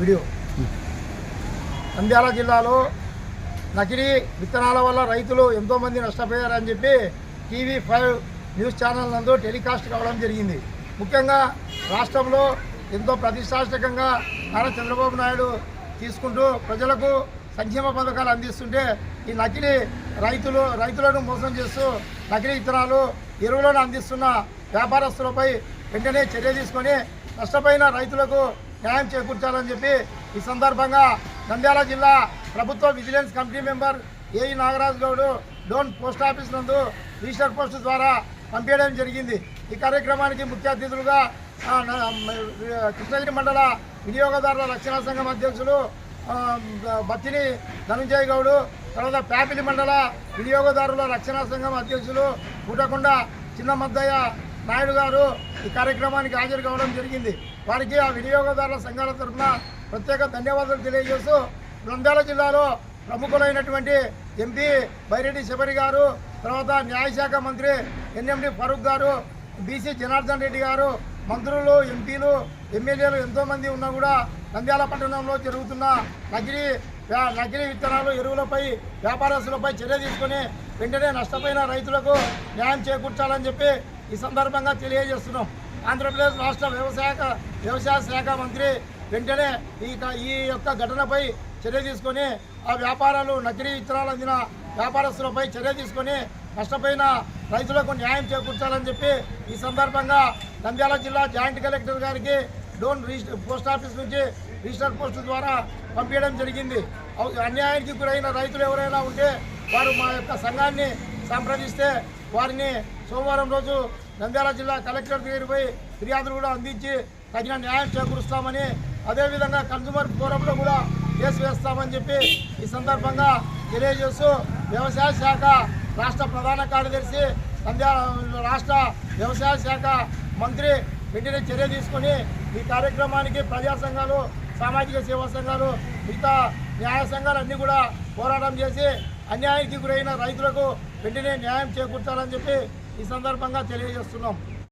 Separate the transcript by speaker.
Speaker 1: Video. Nandyal జిల్లాలో నకిలీ విత్తనాల వల్ల రైతులు ఎంతోమంది నష్టపోయారని చెప్పి టీవీ ఫైవ్ న్యూస్ ఛానల్ నందు టెలికాస్ట్ కావడం జరిగింది. ముఖ్యంగా రాష్ట్రంలో ఎంతో ప్రతిష్టాత్మకంగా నారా చంద్రబాబు నాయుడు తీసుకుంటూ ప్రజలకు సంక్షేమ పథకాలు అందిస్తుంటే ఈ నకిలీ రైతులు రైతులను మోసం చేస్తూ నకిలీ విత్తనాలు ఎరువులను అందిస్తున్న వ్యాపారస్తులపై వెంటనే చర్య తీసుకొని నష్టపోయిన రైతులకు న్యాయం చేకూర్చాలని చెప్పి ఈ సందర్భంగా నంద్యాల జిల్లా ప్రభుత్వ vigilance committee member AE Nagaraju Goud Dhone post office నందు రిజిస్టర్ పోస్ట్ ద్వారా పంపించడం జరిగింది. ఈ కార్యక్రమానికి ముఖ్య అతిథులుగా కృష్ణగిరి మండల వినియోగదారుల రక్షణ సంఘం అధ్యక్షులు బత్తిని ధనంజయ్ గౌడు తర్వాత ప్యాపిలి మండల వినియోగదారుల రక్షణ సంఘం అధ్యక్షులు కూటకొండ చిన్న మద్దయ్య నాయుడు గారు ఈ కార్యక్రమానికి హాజరు కావడం జరిగింది. వారికి ఆ వినియోగదారుల సంఘాల తరఫున ప్రత్యేక ధన్యవాదాలు తెలియజేస్తూ నంద్యాల జిల్లాలో ప్రముఖులైనటువంటి ఎంపీ బైరెడ్డి శబరి గారు తర్వాత న్యాయశాఖ మంత్రి ఎన్ఎండి ఫరూక్ గారు బీసీ జనార్దన్ రెడ్డి గారు మంత్రులు ఎంపీలు ఎమ్మెల్యేలు ఎంతోమంది ఉన్నా కూడా నంద్యాల పట్టణంలో జరుగుతున్న నకిలీ వ్యా- నకిలీ విత్తనాలు ఎరువులపై వ్యాపారస్తులపై చర్య తీసుకొని వెంటనే నష్టపోయిన రైతులకు న్యాయం చేకూర్చాలని చెప్పి ఈ సందర్భంగా తెలియజేస్తున్నాం. ఆంధ్రప్రదేశ్ రాష్ట్ర వ్యవసాయ వ్యవసాయ శాఖ మంత్రి వెంటనే ఈ ఈ యొక్క ఘటనపై చర్య తీసుకొని ఆ వ్యాపారాలు నకిలీ విత్తనాలు అందిన వ్యాపారస్తులపై చర్య తీసుకొని నష్టపోయిన రైతులకు న్యాయం చేకూర్చాలని చెప్పి ఈ సందర్భంగా నంద్యాల జిల్లా జాయింట్ కలెక్టర్ గారికి డోన్ రిజిస్టర్ పోస్ట్ ఆఫీస్ నుంచి రిజిస్టర్ పోస్టు ద్వారా పంపించడం జరిగింది. అవు- అన్యాయానికి గురైన రైతులు ఎవరైనా ఉంటే వారు మా యొక్క సంఘాన్ని సంప్రదిస్తే వారిని సోమవారం రోజు నంద్యాల జిల్లా కలెక్టర్ దగ్గర పోయి ఫిర్యాదులు కూడా అందించి తగిన న్యాయం చేకూరుస్తామని అదేవిధంగా కన్జ్యూమర్ ఫోరంలో కూడా కేసు వేస్తామని చెప్పి ఈ సందర్భంగా తెలియజేస్తూ వ్యవసాయ శాఖ రాష్ట్ర ప్రధాన కార్యదర్శి నంద్యాల రాష్ట్ర వ్యవసాయ శాఖ మంత్రి వెంటనే చర్య తీసుకొని ఈ కార్యక్రమానికి ప్రజా సంఘాలు సామాజిక సేవా సంఘాలు మిగతా న్యాయ సంఘాలు అన్నీ కూడా పోరాటం చేసి అన్యాయానికి గురైన రైతులకు వెంటనే న్యాయం చేకూర్చాలని చెప్పి ఈ సందర్భంగా తెలియజేస్తున్నాం.